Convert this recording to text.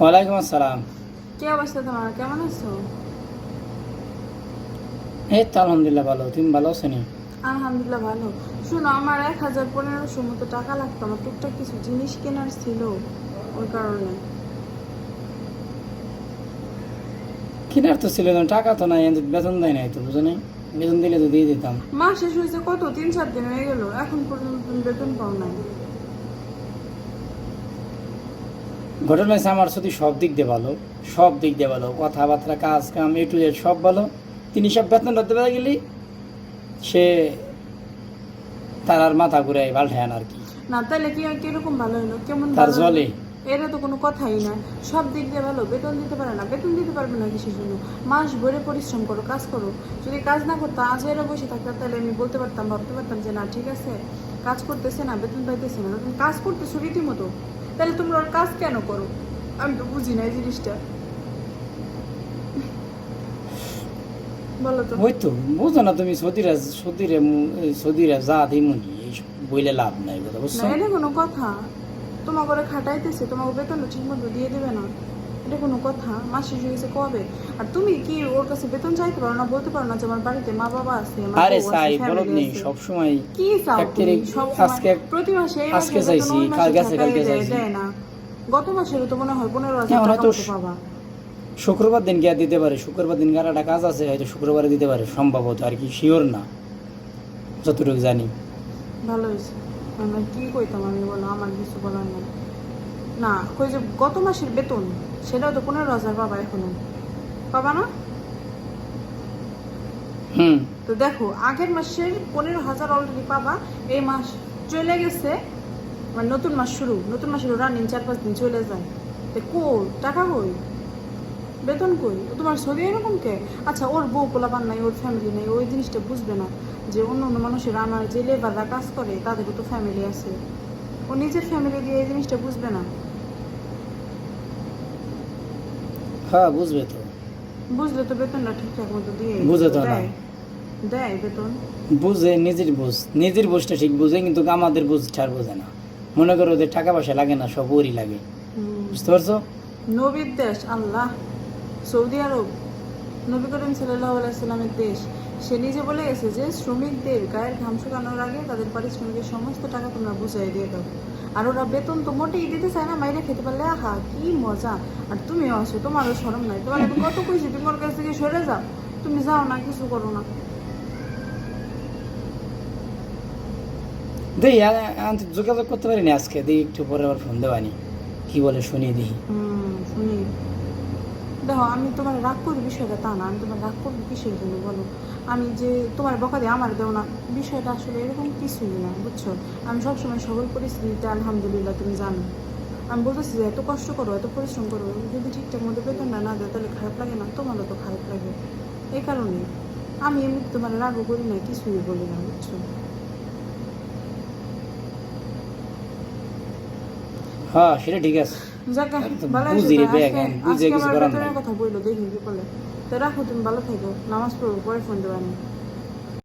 ওয়ালাইকুম আসসালাম। কি অবস্থা তোমার? কেমন আছো? এই তো আলহামদুলিল্লাহ ভালো। তুমি ভালো আছো নি? আলহামদুলিল্লাহ ভালো। শোনো আমার এক হাজার পনেরোশো মতো টাকা লাগতো। আমার টুকটাক কিছু জিনিস কেনার ছিল ওই কারণে। কিনার তো ছিল না টাকা তো নাই বেতন দেয় নাই তো বুঝো নাই? বেতন দিলে তো দিয়ে দিতাম। মাস শেষ হয়েছে কত? তিন চার দিন হয়ে গেল। এখন পর্যন্ত বেতন পাও নাই। ঘটনা হচ্ছে আমার শুধু সব দিক দিয়ে ভালো সব দিক দিয়ে ভালো। কথাবার্তা কাজ কাম এ টু জেড সব ভালো। তিনি সব বেতন ধরতে পারে গেলি সে তার আর মাথা ঘুরে পাল্টায় আর কি। না তাহলে কি কীরকম ভালো হলো? কেমন তার জলে। এটা তো কোনো কথাই না। সব দিক দিয়ে ভালো বেতন দিতে পারে না। বেতন দিতে পারবে না কিসের জন্য? মাস ভরে পরিশ্রম করো কাজ করো। যদি কাজ না করতো আজ এরা বসে থাকতো তাহলে আমি বলতে পারতাম ভাবতে পারতাম যে না ঠিক আছে কাজ করতেছে না বেতন পাইতেছে না। কাজ করতেছো রীতিমতো। তাহলে তোমরা ওর কাজ কেন করো? আমি তো বুঝি না এই জিনিসটা। বলো তো। ওই তো বুঝো না তুমি সৌদিরা সৌদিরে মু- এই সৌদিরা যা দিমুনি বইলে লাভ নাই কথা বুঝছ? না কোনো কথা। তোমার করে খাটাইতেছে তোমাকে বেতন ঠিক মতো দিয়ে দেবে না। এটা কোনো কথা মাস শেষ হয়ে গেছে কবে আর তুমি কি ওর কাছে বেতন চাইতে পারো না বলতে পারো না যে আমার বাড়িতে মা বাবা আছে আরে সাই বলত নেই আছে। সবসময় কি চাও? সব আজকে- প্রতি মাসে আজকে চাইছি, কাল গেছে, কালকে চাইছি। না গত মাসের তো মনে হয় পনেরো হাজার হ্যাঁ, টাকা পাবা শুক্রবার দিন গিয়ে দিতে পারে শুক্রবার দিন একটা কাজ আছে হয়তো শুক্রবারে দিতে পারে সম্ভবত আর কি শিওর না যতটুকু জানি ভালো হয়েছে আমরা কি কইতাম আমি বলো আমার কিছু বলার নেই না কই যে গত মাসের বেতন সেটাও তো পনেরো হাজার পাবা এখনও। পাবা না? হুম। তো দেখো আগের মাসের পনেরো হাজার অলরেডি পাবা এই মাস চলে গেছে মানে নতুন মাস শুরু নতুন মাসের রানিং চার পাঁচ দিন চলে যায়। তো কো টাকা কই? বেতন কই? ও তোমার ছবি এরকম কে? আচ্ছা ওর বউ পোলাপান নাই ওর ফ্যামিলি নাই ওই জিনিসটা বুঝবে না যে অন্য অন্য মানুষের আমার যে লেবাররা কাজ করে তাদেরও তো ফ্যামিলি আছে। ও নিজের ফ্যামিলি দিয়ে এই জিনিসটা বুঝবে না। হ্যাঁ বুঝবে তো। বুঝলে তো বেতনটা ঠিকঠাক মতো দিয়ে বুঝে তো না। দেয়। বেতন। বুঝে নিজের বুঝ নিজের বুঝটা ঠিক বুঝে কিন্তু আমাদের বুঝ ছাড় বোঝে না। মনে করো ওদের টাকা পয়সা লাগে না সব ওরই লাগে। বুঝতে পারছ? নবীর দেশ আল্লাহ। সৌদি আরব নবী করিম সাল্লাহ আলাইসাল্লামের দেশ। সে নিজে বলে গেছে যে শ্রমিকদের গায়ের ঘাম শুকানোর আগে তাদের পারিশ্রমিকের সমস্ত টাকা তোমরা বুঝাই দিয়ে দাও। আর ওরা বেতন তো মোটেই দিতে চায় না মাইরে খেতে পারলে আহা কি মজা। আর তুমিও আসো তোমারও সরম নাই। তোমার তুমি কত কইছি তুমি ওর কাছ থেকে সরে যাও। তুমি যাও না কিছু করো না। দেখি যোগাযোগ করতে পারিনি আজকে। দেখি একটু পরে আবার ফোন দেওয়ানি কি বলে শুনি দেখি হুম শুনি দেখো, আমি তোমার রাগ করি বিষয়টা তা না, আমি তোমার রাগ করব কিসের জন্য বলো? আমি যে তোমার বকা দিয়ে আমার দেও না, বিষয়টা আসলে এরকম কিছুই না, বুঝছ? আমি সবসময় সকল পরিস্থিতিতে, আলহামদুলিল্লাহ, তুমি জানো। আমি বলতেছি যে, এত কষ্ট করো, এত পরিশ্রম করো, যদি ঠিকঠাক মতো বেতনটা না না দেয় তাহলে খারাপ লাগে না, তোমারও তো খারাপ লাগে। এই কারণে আমি এমনি তোমার রাগও করি না কিছুই বলি না, বুঝছ? হ্যাঁ সেটা ঠিক আছে। বুঝি রে বুঝে কিছু করার নাই। কথা বলল দেখি কি বলে তো রাখো তুমি ভালো থাকো। নামাজ পড়ব পরে ফোন দেবো আমি